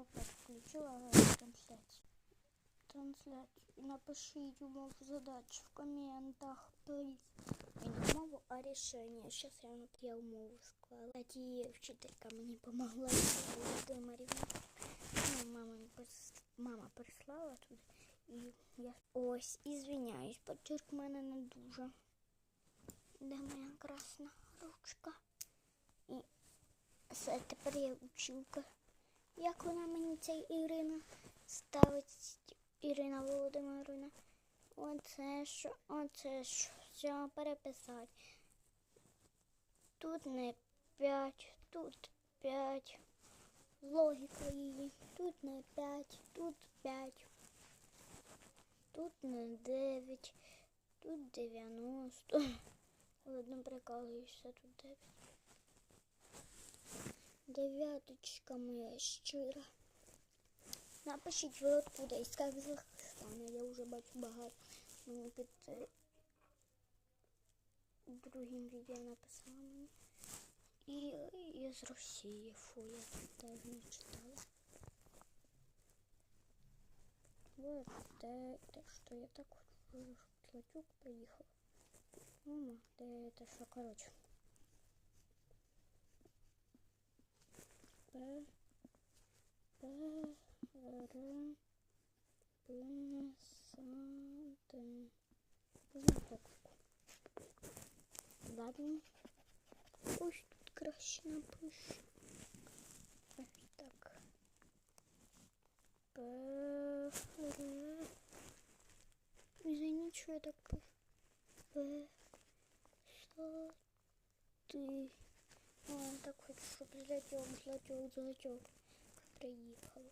я опять включила трансляцію. Трансляцію. Напишіть умов задач в комментах, плиз. Не умову, а рішення. Зараз я, я умову склала. Ті вчителька допомогла Володимирівна. Ну, мама, мама прислала туди. І я ось, ізвиняюсь, почерк мене не дуже. Де моя красна ручка? І все, тепер я училка. Як вона мені ця Ірина ставить Ірина Володимирівна? Оце що, оце що, все переписати. Тут не 5, тут 5. Логіка її. Тут не 5, тут 5. Тут не 9, тут 90. Ладно, прикалуюся, тут 9. Дев'яточка моя щира. Напишіть ви откуда із Казахстана. Я вже бачу багато. Мені під е, другим відео написала мені. І я з Росії. Фу, я теж не читала. Вот это, это что я так хочу, чтобы Тлачук приехал. Мама, да это что, короче. П, П, Р, П, С, Д. Ладно. Ось тут краще напишу. Ось так. П, Р. Извини, что я так пишу. П, Хочу, щоб злетів, злетів. Приїхала.